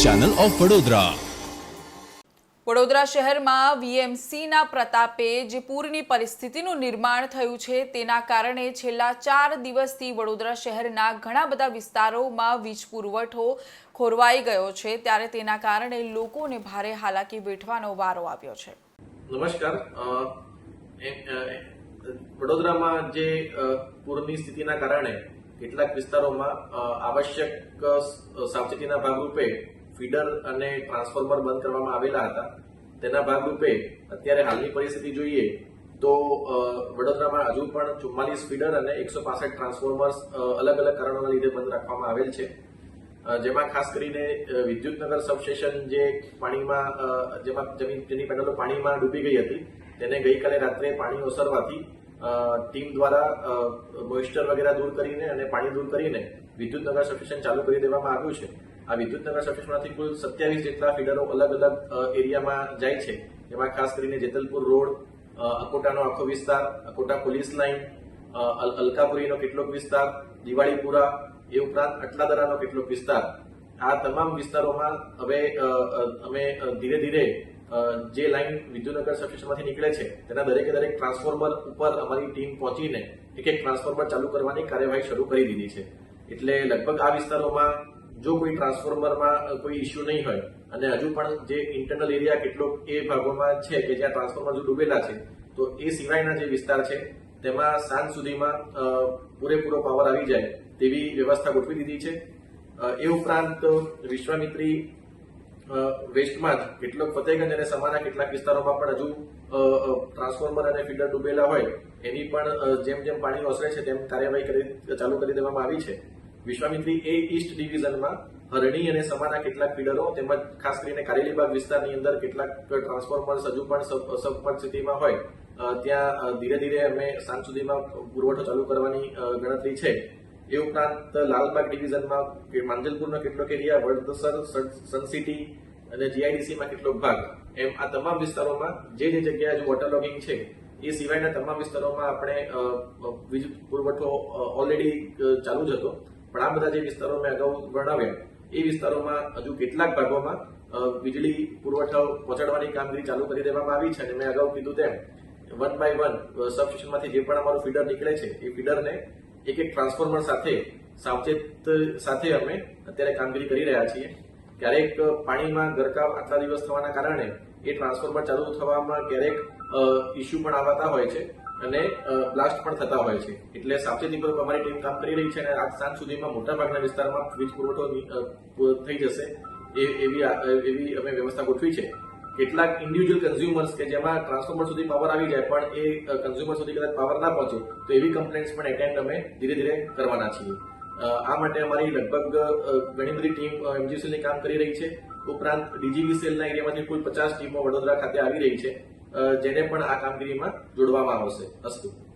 Channel of Vadodara. Vadodara શહેરમાં વીએમસીના પ્રતાપે જે પૂરની પરિસ્થિતિનું નિર્માણ થયું છે તેના કારણે છેલ્લા ચાર દિવસથી વડોદરા શહેરના ઘણા બધા વિસ્તારોમાં વીજ પુરવઠો ખોરવાઈ ગયો છે. ત્યારે તેના કારણે લોકોને ભારે હાલાકી વેઠવાનો વારો આવ્યો છે. નમસ્કાર. વડોદરામાં જે પૂરની સ્થિતિના કારણે કેટલાક વિસ્તારોમાં આવશ્યક સાવચેતીના ભાગરૂપે ફીડર અને ટ્રાન્સફોર્મર બંધ કરવામાં આવેલા હતા. તેના ભાગરૂપે અત્યારે હાલની પરિસ્થિતિ જોઈએ તો વડોદરામાં હજુ પણ ચુમ્માલીસ ફીડર અને એકસો પાસઠ ટ્રાન્સફોર્મર્સ અલગ અલગ કારણોના લીધે બંધ રાખવામાં આવેલ છે. જેમાં ખાસ કરીને વિદ્યુતનગર સબસ્ટેશન જે પાણીમાં જેમાં જેની પેનલો પાણીમાં ડૂબી ગઈ હતી, તેને ગઈકાલે રાત્રે પાણી ઓસરવાથી ટીમ દ્વારા મોઇસ્ચર વગેરે દૂર કરીને અને પાણી દૂર કરીને વિદ્યુતનગર સબસ્ટેશન ચાલુ કરી દેવામાં આવ્યું છે. આ વિદ્યુતનગર સબસ્ટેશનમાંથી કુલ સત્યાવીસ જેટલા ફીડરો અલગ અલગ એરિયામાં જાય છે. જેમાં ખાસ કરીને જેતલપુર રોડ અકોટાનો આખો વિસ્તાર, અકોટા પોલીસ લાઇન અલકાપુરીનો કેટલોક વિસ્તાર, દિવાળીપુરા એ ઉપરાંત અટલાદરાનો કેટલોક વિસ્તાર. આ તમામ વિસ્તારોમાં હવે અમે ધીરે ધીરે જે લાઈન વિદ્યુનગર સબસ્ટેશનમાંથી નીકળે છે, તેના દરેકે દરેક ટ્રાન્સફોર્મર ઉપર અમારી ટીમ પહોંચીને એક એક ટ્રાન્સફોર્મર ચાલુ કરવાની કાર્યવાહી શરૂ કરી દીધી છે. એટલે લગભગ આ વિસ્તારોમાં જો કોઈ ટ્રાન્સફોર્મરમાં કોઈ ઇસ્યુ નહીં હોય, અને હજુ પણ જે ઇન્ટરનલ એરિયા કેટલોક એ ભાગોમાં છે કે જ્યાં ટ્રાન્સફોર્મર હજુ ડૂબેલા છે, તો એ સિવાયના જે વિસ્તાર છે, તેમાં સાંજ સુધીમાં પૂરેપૂરો પાવર આવી જાય તેવી વ્યવસ્થા ગોઠવી દીધી છે. એ ઉપરાંત વિશ્વામિત્રી વેસ્ટમાં જ કેટલોક ફતેહગંજ અને સમાના કેટલાક વિસ્તારોમાં પણ હજુ ટ્રાન્સફોર્મર અને ફીડર ડૂબેલા હોય, એની પણ જેમ જેમ પાણી ઓસરે છે તેમ કાર્યવાહી કરી, ચાલુ કરી દેવામાં આવી છે. વિશ્વામિત્રી એ ઈસ્ટ ડિવિઝનમાં હરણી અને સમાના કેટલાક ફીડરો તેમજ ખાસ કરીને કારેલીબાગ વિસ્તારની અંદર કેટલાક ટ્રાન્સફોર્મર્સ હજુ પણ સબ- સબમર્જ સ્થિતિમાં હોય ત્યાં ધીરે ધીરે અમે સાંજ સુધીમાં પુરવઠો ચાલુ કરવાની ગણતરી છે. એ ઉપરાંત લાલબાગ ડિવિઝનમાં માંજલપુરનો કેટલોક એરિયા વડોદસર સન સિટી અને જીઆઈડીસીમાં કેટલોક ભાગ. એમ આ તમામ વિસ્તારોમાં જે જે જગ્યાએ હજુ વોટર લોગિંગ છે, એ સિવાયના તમામ વિસ્તારોમાં આપણે વીજ પુરવઠો ઓલરેડી ચાલુ જ હતો. પણ આ બધા જે વિસ્તારો મેં અગાઉ વર્ણવ્યા, એ વિસ્તારોમાં હજુ કેટલાક ભાગોમાં વીજળી પુરવઠો પહોંચાડવાની કામગીરી ચાલુ કરી દેવામાં આવી છે અને મેં અગાઉ કીધું તેમ વન બાય વન સબસ્ટેશનમાંથી જે પણ અમારું ફીડર નીકળે છે, એ ફીડરને એક એક ટ્રાન્સફોર્મર સાથે સાવચેત, સાથે અમે અત્યારે કામગીરી કરી રહ્યા છીએ. ક્યારેક પાણીમાં ગરકાવ આટલા દિવસ થવાના કારણે એ ટ્રાન્સફોર્મર ચાલુ થવામાં ક્યારેક ઇસ્યુ પણ આવતા હોય છે અને બ્લાસ્ટ પણ થતા હોય છે. એટલે સાવચેતીપૂર્વક અમારી ટીમ કામ કરી રહી છે અને આજ સાંજ સુધીમાં મોટાભાગના વિસ્તારમાં વીજ પુરવઠો થઈ જશે એ, એવી એવી અમે વ્યવસ્થા ગોઠવી છે. કેટલાક ઇન્ડિવિજ્યુઅલ કન્ઝ્યુમર્સ કે જેમાં ટ્રાન્સફોર્મર સુધી પાવર આવી જાય પણ એ કન્ઝ્યુમર સુધી કદાચ પાવર ના પહોંચે, તો એવી કમ્પ્લેન્ટ્સ પણ એટેન્ડ અમે ધીરે ધીરે કરવાના છીએ. આ માટે અમારી લગભગ ઘણી બધી ટીમ એમજીસીલની કામ કરી રહી છે. ઉપરાંત ડીજીવીસીએલના એરિયામાંથી કુલ પચાસ ટીમો વડોદરા ખાતે આવી રહી છે. જેને પણ આ કામગીરીમાં જોડવામાં આવશે. અસ્તુ.